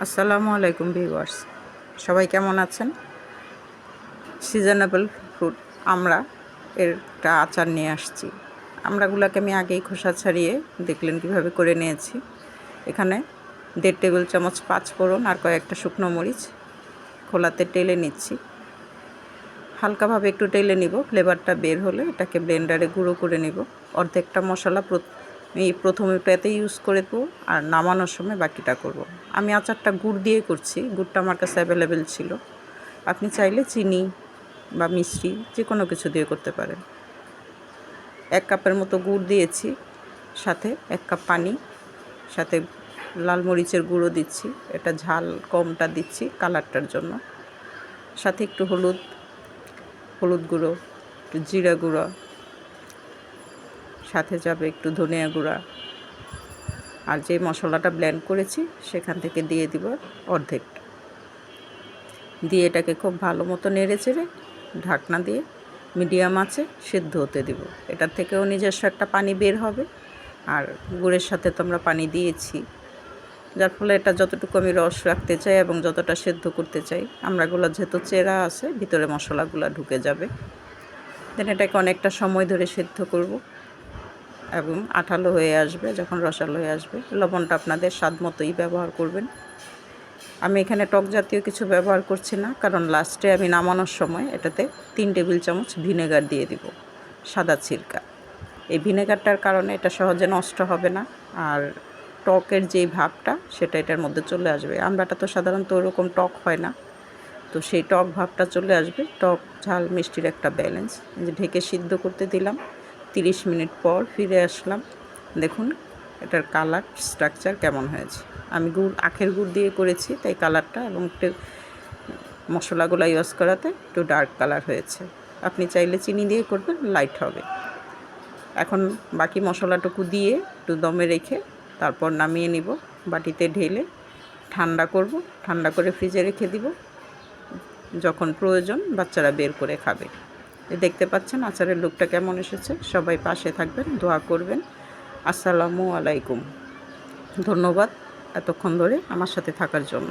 আসসালামু আলাইকুম ভিউয়ার্স। সবাই কেমন আছেন? সিজনেবল ফ্রুট আমরা এর একটা আচার নিয়ে আসছি। আমরাগুলোকে আমি আগেই খোসা ছাড়িয়ে দেখলেন কীভাবে করে নিয়েছি। এখানে দেড় টেবিল চামচ পাঁচ ফোড়ন আর কয়েকটা শুকনো মরিচ খোলাতে টেলে নিচ্ছি। হালকাভাবে একটু টেলে নিব ফ্লেভারটা বের হলে এটাকে ব্লেন্ডারে গুঁড়ো করে নিব। অর্ধেকটা মশলা প্র- এই প্রথমেটাতে ইউজ করে দেবো আর নামানোর সময় বাকিটা করব। আমি আচারটা গুড় দিয়ে করছি, গুড়টা আমার কাছে অ্যাভেলেবেল ছিল। আপনি চাইলে চিনি বা মিষ্টি যে কোনো কিছু দিয়ে করতে পারেন। এক কাপের মতো গুড় দিয়েছি, সাথে এক কাপ পানি, সাথে লাল মরিচের গুঁড়ো দিচ্ছি, এটা ঝাল কমটা দিচ্ছি কালারটার জন্য। সাথে একটু হলুদ হলুদ গুঁড়ো, একটু জিরা গুঁড়ো সাথে যাবে একটু ধনিয়া গুঁড়া। আর যে মশলাটা ব্লেন্ড করেছি, সেখান থেকে দিয়ে দিব অর্ধেকটা দিয়ে এটাকে খুব ভালো মতো নেড়ে চেড়ে ঢাকনা দিয়ে মিডিয়াম আছে সিদ্ধ হতে দিব। এটার থেকেও নিজস্ব একটা পানি বের হবে। আর গুড়ের সাথে তো আমরা পানি দিয়েছি। যার ফলে এটা যতটুকু আমি রস রাখতে চাই এবং যতটা সেদ্ধ করতে চাই, আমরাগুলো যেহেতু চেরা আছে, ভিতরে মশলাগুলো ঢুকে যাবে। দেন এটাকে অনেকটা সময় ধরে সেদ্ধ করব। এবং আঠালো হয়ে আসবে, যখন রসালো হয়ে আসবে। লবণটা আপনাদের স্বাদ মতোই ব্যবহার করবেন। আমি এখানে টক জাতীয় কিছু ব্যবহার করছি না, কারণ লাস্টে আমি নামানোর সময় এটাতে তিন টেবিল চামচ ভিনেগার দিয়ে দিব, সাদা ছিরকা। এই ভিনেগারটার কারণে এটা সহজে নষ্ট হবে না, আর টকের যেই ভাবটা, সেটা এটার মধ্যে চলে আসবে। আমরাটা তো সাধারণত ওরকম টক হয় না, তো সেই টক ভাবটা চলে আসবে। টক, ঝাল, মিষ্টির একটা ব্যালেন্স যে ঢেকে সিদ্ধ করতে দিলাম। তিরিশ মিনিট পর ফিরে আসলাম। দেখুন, এটার কালার স্ট্রাকচার কেমন হয়েছে। আমি গুড়, আখের গুড় দিয়ে করেছি, তাই কালারটা এবং একটু মশলাগুলো ইউজ করাতে একটু ডার্ক কালার হয়েছে। আপনি চাইলে চিনি দিয়ে করবেন লাইট হবে। এখন বাকি মশলাটুকু দিয়ে একটু দমে রেখে তারপর নামিয়ে নিব। বাটিতে ঢেলে ঠান্ডা করব, ঠান্ডা করে ফ্রিজে রেখে দিব। যখন প্রয়োজন বাচ্চারা বের করে খাবে। দেখতে পাচ্ছেন, আচারের লুকটা কেমন এসেছে? সবাই পাশে থাকবেন, দোয়া করবেন। আসসালামু আলাইকুম। ধন্যবাদ এতক্ষণ ধরে আমার সাথে থাকার জন্য।